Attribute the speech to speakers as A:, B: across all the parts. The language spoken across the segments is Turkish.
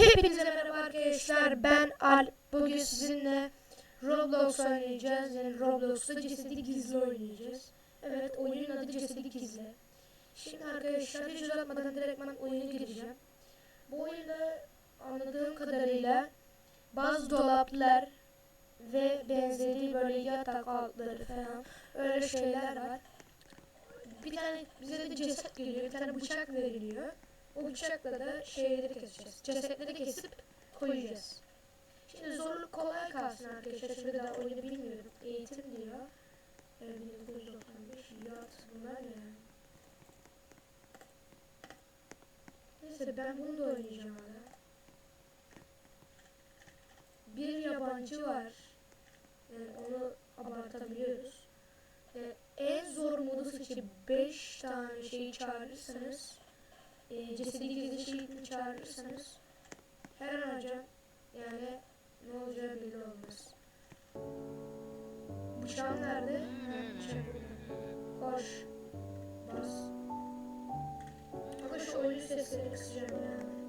A: Hepinize merhaba arkadaşlar. Ben Al. Bugün sizinle Roblox oynayacağız. Yani Roblox'ta cesedi gizli oynayacağız. Evet, oyunun adı cesedi gizli. Şimdi arkadaşlar hiç uzatmadan direktman oyuna gireceğim. Bu oyunda anladığım kadarıyla bazı dolaplar ve benzeri böyle yatak altları falan öyle şeyler var. Bir tane bize de ceset geliyor, bir tane bıçak veriliyor. O bıçakla da şeyleri keseceğiz. Cesetleri kesip koyacağız. Şimdi zorluk kolay kalsın arkadaşlar. Çünkü daha oyunu bilmiyorum. Eğitim diyor. Ee, 1995 yat bunlar ne? Neyse ben bunu da oynayacağım hala. Bir yabancı var. Yani onu abartabiliyoruz. Ee, en zor modu seçip 5 tane şeyi çağırırsanız e, cesedi gizli şeyini çağırırsanız her an hocam yani ne olacağı belli olmaz. Bıçağım nerede? Burada. Koş. Bas. Ama şu oyun seslerini kısacağım ya.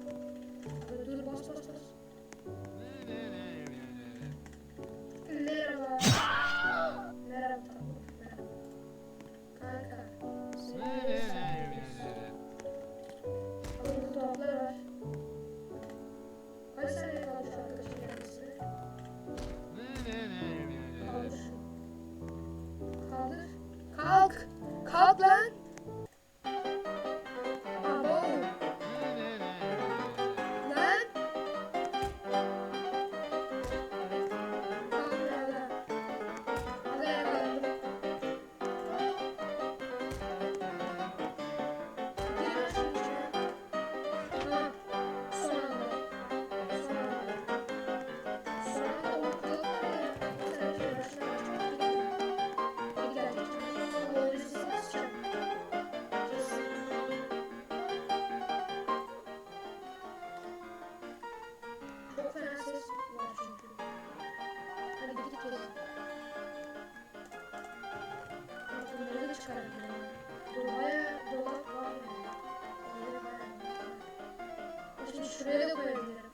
A: Şimdi şuraya da koyabilirim.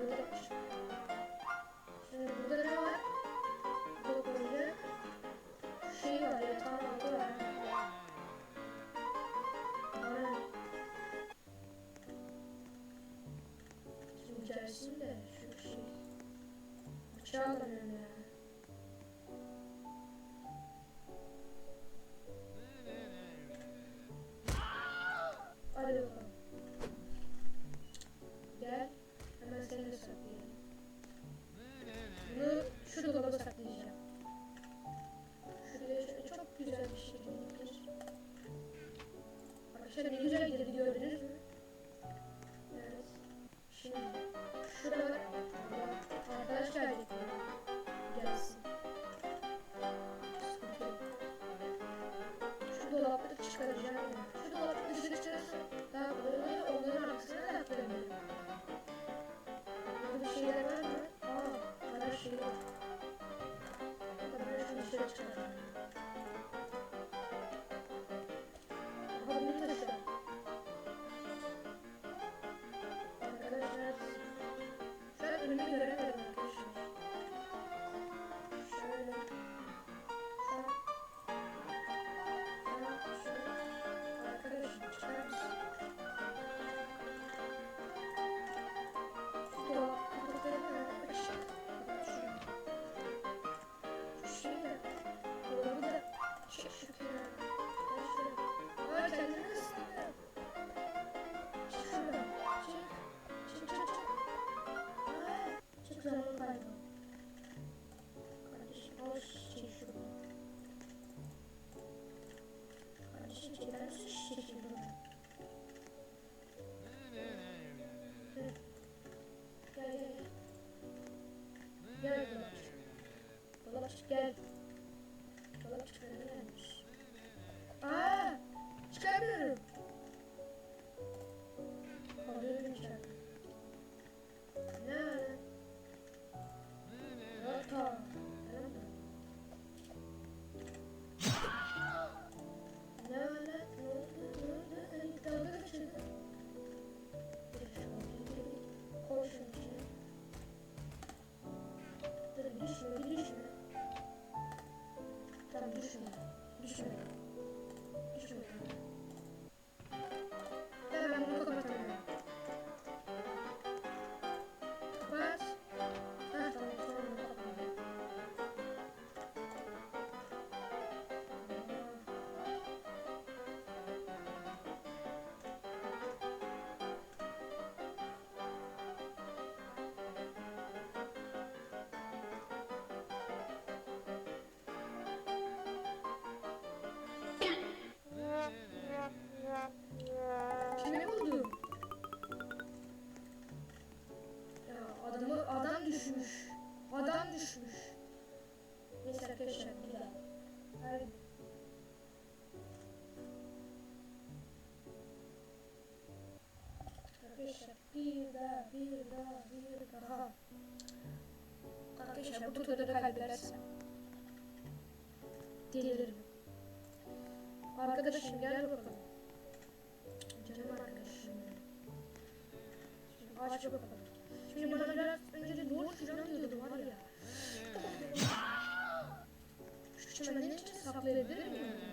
A: Burada Şimdi burada ne var? Burada koyacak. Şey var yatağın altı var. Aynen. Şimdi içerisinde şu şey. Bıçağı alamıyorum ya. Dolapçı Arkadaşlar bir daha bir daha bir daha. Arkadaşlar bu turda da kaybedersem deliririm. Arkadaşım gel bakalım. Canım arkadaşım. Şimdi aç bakalım. Şimdi bana biraz önce lol falan diyordu var ya. Şu çimenin içine saklayabilir miyim?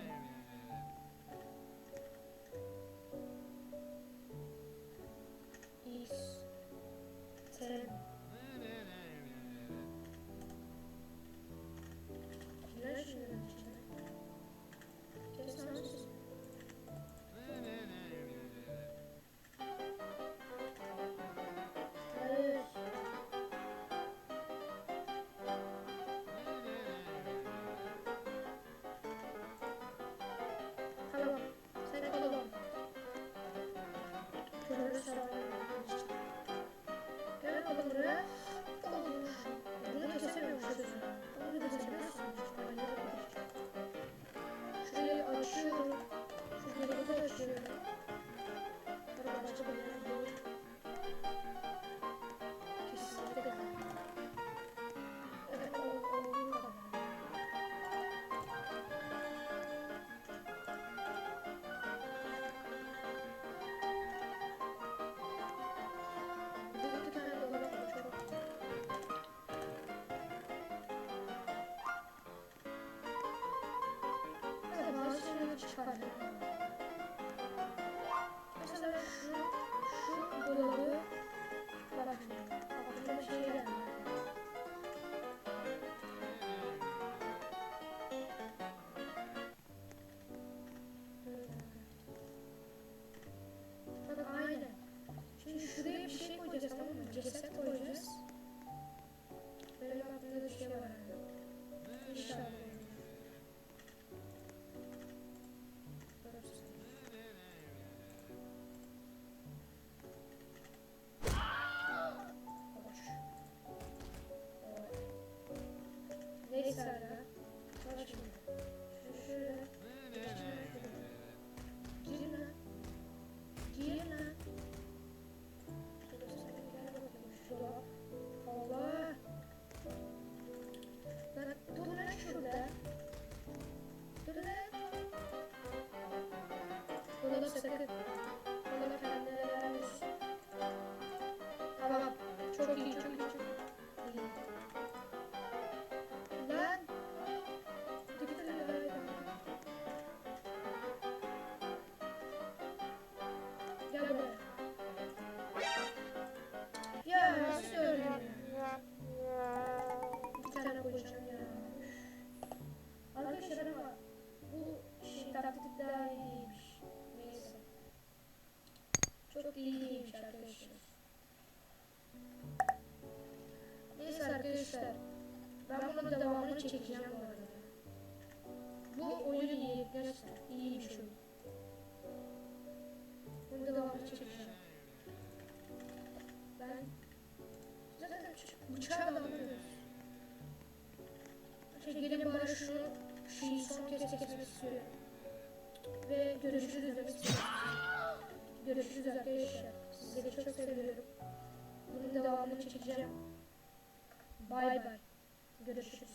A: Şeyleri çıkardım. Neyse ara. Arkadaşlar. Ben bunun devamını çekeceğim bu arada. Bu oyun iyi. Gerçekten iyiymiş oyun. Bunun devamını çekeceğim. Ben zaten şu bıçağı da alamıyoruz. Şey, gelin bana şunu şeyi son kez kesmek istiyorum. Ve görüşürüz demek istiyorum. Görüşürüz arkadaşlar. Sizleri çok seviyorum. Bunun devamını çekeceğim. Bay bay. Görüşürüz.